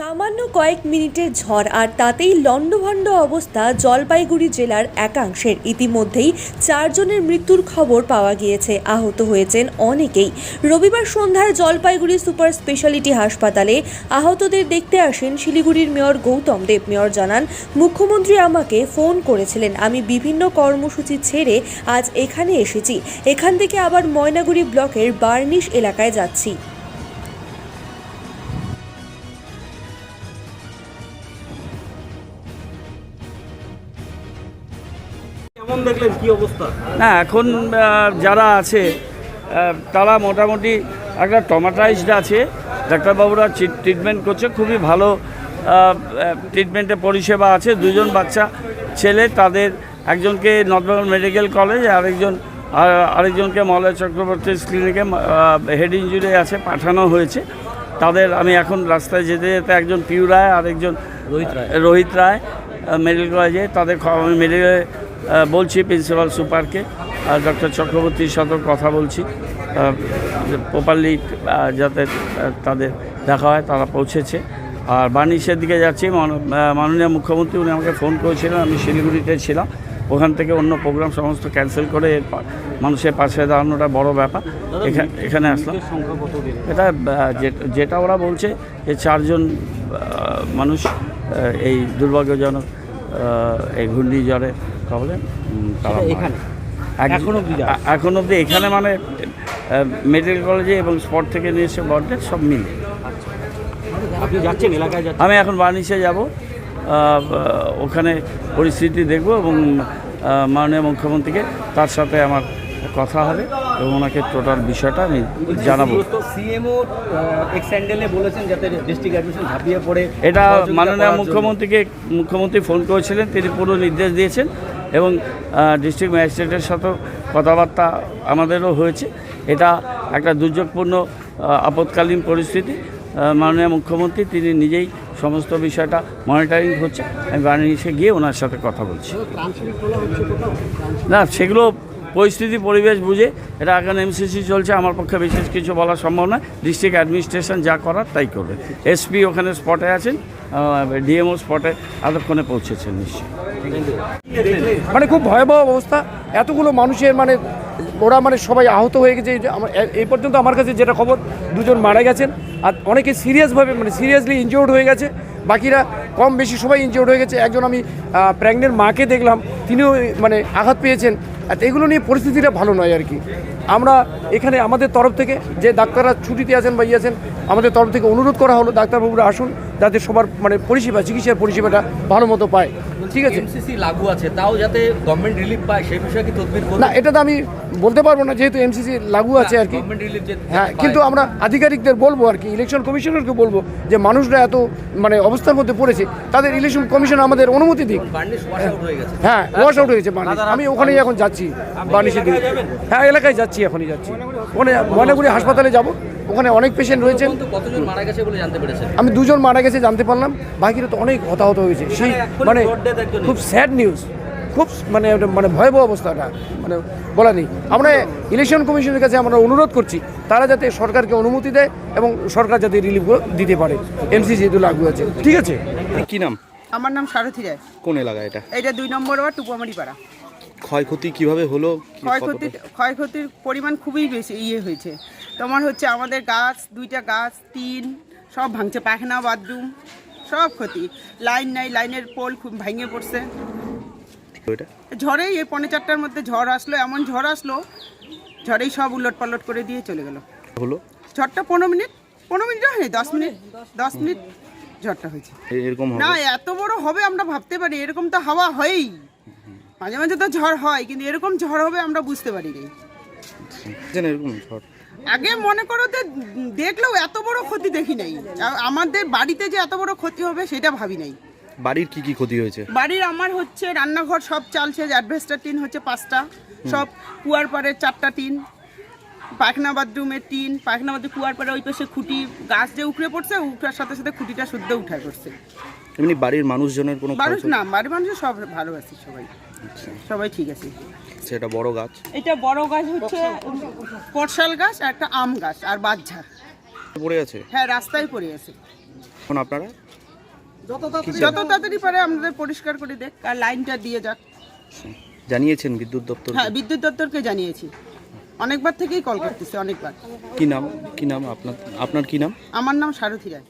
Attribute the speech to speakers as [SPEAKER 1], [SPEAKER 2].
[SPEAKER 1] সামান্য কয়েক মিনিটের ঝড় আর তাতেই লণ্ডভণ্ড অবস্থা জলপাইগুড়ি জেলার একাংশের। ইতিমধ্যেই চারজনের মৃত্যুর খবর পাওয়া গিয়েছে, আহত হয়েছেন অনেকেই। রবিবার সন্ধ্যায় জলপাইগুড়ি সুপার স্পেশালিটি হাসপাতালে আহতদের দেখতে আসেন শিলিগুড়ির মেয়র গৌতম দেব। মেয়র জানান, মুখ্যমন্ত্রী আমাকে ফোন করেছিলেন, আমি বিভিন্ন কর্মসূচি ছেড়ে আজ এখানে এসেছি। এখান থেকে আবার ময়নাগুড়ি ব্লকের বার্নিশ এলাকায় যাচ্ছি।
[SPEAKER 2] না এখন যারা আছে তারা মোটামুটি একটা টমাটাইজড আছে। ডাক্তারবাবুরা ট্রিটমেন্ট করছে খুবই ভালো ট্রিটমেন্টের পরিষেবা আছে। দুজন বাচ্চা ছেলে তাদের একজনকে নর্থবেঙ্গল মেডিকেল কলেজ আরেকজন আর- আরেকজনকে মলয় চক্রবর্তী ক্লিনিকে হেড ইঞ্জুরি আছে পাঠানো হয়েছে। তাদের আমি এখন রাস্তায় যেতে যেতে একজন পিউ রায় আরেকজন
[SPEAKER 3] রোহিত রায়।
[SPEAKER 2] রোহিত রায় মেডিকেল কলেজে তাদের আমি মেডিকেলে বলছি প্রিন্সিপাল সুপারকে, আর ডক্টর চক্রবর্তীর সাথেও কথা বলছি। প্রপারলি যাতে তাদের দেখা হয়, তারা পৌঁছেছে। আর বানিশের দিকে যাচ্ছি, মান- মাননীয় মুখ্যমন্ত্রী, উনি আমাকে ফোন করেছিলেন, আমি শিলিগুড়িতে ছিলাম। ওখান থেকে অন্য প্রোগ্রাম সমস্ত ক্যান্সেল করে মানুষের পাশে দাঁড়ানোটা বড় ব্যাপার। এখা- এখানে আসলাম। এটা যেটা ওরা বলছে যে চারজন মানুষ এই দুর্ভাগ্যজনক এই ঘূর্ণিঝড়ে উম, তারা
[SPEAKER 3] এখানে? এখন অবধি
[SPEAKER 2] এখানে মানে মেডিকেল কলেজে এবং স্পট থেকে নিয়ে এসে বর্ডে সব মিলে
[SPEAKER 3] আপনি যাচ্ছেন এলাকায়
[SPEAKER 2] আমি এখন বার্নিশে যাব। ওখানে পরিস্থিতি দেখব এবং মাননীয় মুখ্যমন্ত্রীকে তার সাথে আমার কথা হবে। এবং ওনাকে টোটাল বিষয়টা আমি জানাব।
[SPEAKER 3] সিএমও বলেছেন যাতে ডিস্ট্রিক্ট অ্যাডমিশন ঝাঁপিয়ে পড়ে
[SPEAKER 2] এটা মাননীয় মুখ্যমন্ত্রীকে মুখ্যমন্ত্রী ফোন করেছিলেন তিনি পুরো নির্দেশ দিয়েছেন এবং ডিস্ট্রিক্ট ম্যাজিস্ট্রেটের সাথেও কথাবার্তা আমাদেরও হয়েছে। এটা একটা দুর্যোগপূর্ণ আপৎকালীন পরিস্থিতি। মাননীয় মুখ্যমন্ত্রী তিনি নিজেই সমস্ত বিষয়টা মনিটরিং হচ্ছে। আমি বানিয়ে গিয়ে ওনার সাথে কথা বলছি। না সেগুলো পরিস্থিতি, পরিবেশ বুঝে এটা এখন এমসিসি চলছে, আমার পক্ষে বিশেষ কিছু বলা সম্ভব নয়। ডিস্ট্রিক্ট অ্যাডমিনিস্ট্রেশন যা করার তাই করবে। এসপি ওখানে স্পটে আছেন ডিএমও স্পটে এতক্ষণে পৌঁছেছেন নিশ্চয়ই।
[SPEAKER 4] মানে খুব ভয়াবহ অবস্থা। এতগুলো মানুষের মানে ওরা মানে সবাই আহত হয়ে গেছে আমার এই পর্যন্ত আমার কাছে যেটা খবর, দুজন মারা গেছেন। আর অনেকে সিরিয়াসভাবে মানে সিরিয়াসলি ইনজিওর্ড হয়ে গেছে। বাকিরা কম বেশি সবাই ইনজিওর্ড হয়ে গেছে। একজন আমি প্রেগনেন্ট মাকে দেখলাম, তিনিও মানে আঘাত পেয়েছেন। আর এগুলো নিয়ে পরিস্থিতিটা ভালো নয় আর কি। আমরা এখানে আমাদের তরফ থেকে যে ডাক্তাররা ছুটিতে আছেন বা ইয়ে আছেন, আমাদের তরফ থেকে অনুরোধ করা হলো, ডাক্তারবাবুরা আসুন, যাতে সবার মানে পরিষেবা, চিকিৎসার পরিষেবাটা ভালো মতো পায়। ঠিক আছে।
[SPEAKER 5] এমসিসি লাগু আছে তাও যাতে গভর্নমেন্ট রিলিফ পায় সেই বিষয়ে কি তদবির
[SPEAKER 4] না এটা তো আমি বলতে পারব না যেহেতু এমসিসি লাগু আছে আর কি। হ্যাঁ কিন্তু আমরা আধিকারিকদের বলব আর কি ইলেকশন কমিশনারকে বলব যে মানুষরা এত মানে অবস্থার মধ্যে পড়েছে তাদের ইলেকশন কমিশন আমাদের অনুমতি দিক।
[SPEAKER 5] বার্নিশ ওয়াশ আউট হয়ে গেছে।
[SPEAKER 4] হ্যাঁ ওয়াশ আউট হয়েছে আমি ওখানেই এখন যাচ্ছি বার্নিশের দিকে। হ্যাঁ এলাকায় যাচ্ছি এখনই যাচ্ছি। ওখানে ময়নাগুড়ি হাসপাতালে যাব ওখানে অনেক পেশেন্ট রয়েছেন।
[SPEAKER 5] পেরেছেন?
[SPEAKER 4] আমি দুজন মারা গেছে জানতে পারলাম। বাকিরা তো অনেক হতাহত হয়েছে। সেই মানে খুব স্যাড নিউজ খুব মানে ওটা মানে ভয়াবহ অবস্থাটা। মানে বলা নেই। আমরা ইলেকশন কমিশনের কাছে আমরা অনুরোধ করছি তারা যাতে সরকারকে অনুমতি দেয় এবং সরকার যাতে রিলিফগুলো দিতে পারে। এমসি যেহেতু লাগু আছে। ঠিক আছে?
[SPEAKER 6] কি নাম?
[SPEAKER 7] আমার নাম সারথী রায়।
[SPEAKER 6] কোন এলাকা এটা?
[SPEAKER 7] এটা দুই নম্বর ওয়ার্ড টুকুয়ামারি পাড়া
[SPEAKER 6] ক্ষয়ক্ষতি কীভাবে হলো?
[SPEAKER 7] ক্ষয়ক্ষতির ক্ষয়ক্ষতির পরিমাণ খুবই বেশি ইয়ে হয়েছে। তোমার হচ্ছে আমাদের গাছ দুইটা গাছ টিন সব ভাঙছে। পায়খানা বাথরুম সব ক্ষতি। লাইন নাই লাইনের পোল খুব ভেঙে পড়ছে। ঝড়েই এই পৌনে চারটার মধ্যে ঝড় আসলো এমন ঝড় আসলো ঝড়েই সব উলট পালট করে দিয়ে চলে গেল।
[SPEAKER 6] হলো?
[SPEAKER 7] ঝড়টা পনেরো মিনিট পনেরো মিনিট হয়নি দশ মিনিট দশ মিনিট ঝড়টা হয়েছে।
[SPEAKER 6] এরকম
[SPEAKER 7] না এত বড় হবে আমরা ভাবতে পারি এরকম তো হাওয়া হয়ই। মাঝে মাঝে তো ঝড় হয় কিন্তু এরকম ঝড় হবে আমরা বুঝতে পারিনি
[SPEAKER 6] জানেন এরকম ঝড়।
[SPEAKER 7] আগে মনে করো যে দেখলেও এত বড় ক্ষতি দেখি নাই। আমাদের বাড়িতে যে এত বড় ক্ষতি হবে সেটা ভাবি নাই।
[SPEAKER 6] বাড়ির কি কি ক্ষতি হয়েছে?
[SPEAKER 7] বাড়ির আমার হচ্ছে রান্নাঘর সব চালছে অ্যাডভেস্টার টিন হচ্ছে পাঁচটা সব কুয়ার পাড়ের চারটা টিন পায়খানা বাথরুমের টিন পায়খানা বাথরুম কুয়ার পাড়ে ওই পাশে খুঁটি গাছ যে উখড়ে পড়ছে উঠার সাথে সাথে খুঁটিটা শুদ্ধ উঠায় পড়ছে।
[SPEAKER 6] এমনি বাড়ির মানুষজনের কোনো
[SPEAKER 7] মানুষ না বাড়ির মানুষ সব ভালো আছে সবাই। সবাই ঠিক আছে।
[SPEAKER 6] সেটা বড় গাছ।
[SPEAKER 7] এটা বড় গাছ হচ্ছে পটশাল গাছ আর একটা আম গাছ আর বাচ্চা
[SPEAKER 6] পড়ে আছে?
[SPEAKER 7] হ্যাঁ রাস্তায় পড়ে আছে।
[SPEAKER 6] এখন আপনারা?
[SPEAKER 7] যত তাড়াতাড়ি পারে আমাদের পরিষ্কার করে দেখ আর লাইনটা দিয়ে যাক।
[SPEAKER 6] জানিয়েছেন বিদ্যুৎ দপ্তর
[SPEAKER 7] হ্যাঁ বিদ্যুৎ দপ্তরকে জানিয়েছি। অনেকবার থেকেই কল করতেছে অনেকবার।
[SPEAKER 6] কি নাম? কি নাম আপনার? আপনার কি নাম?
[SPEAKER 7] আমার নাম সারথী রায়।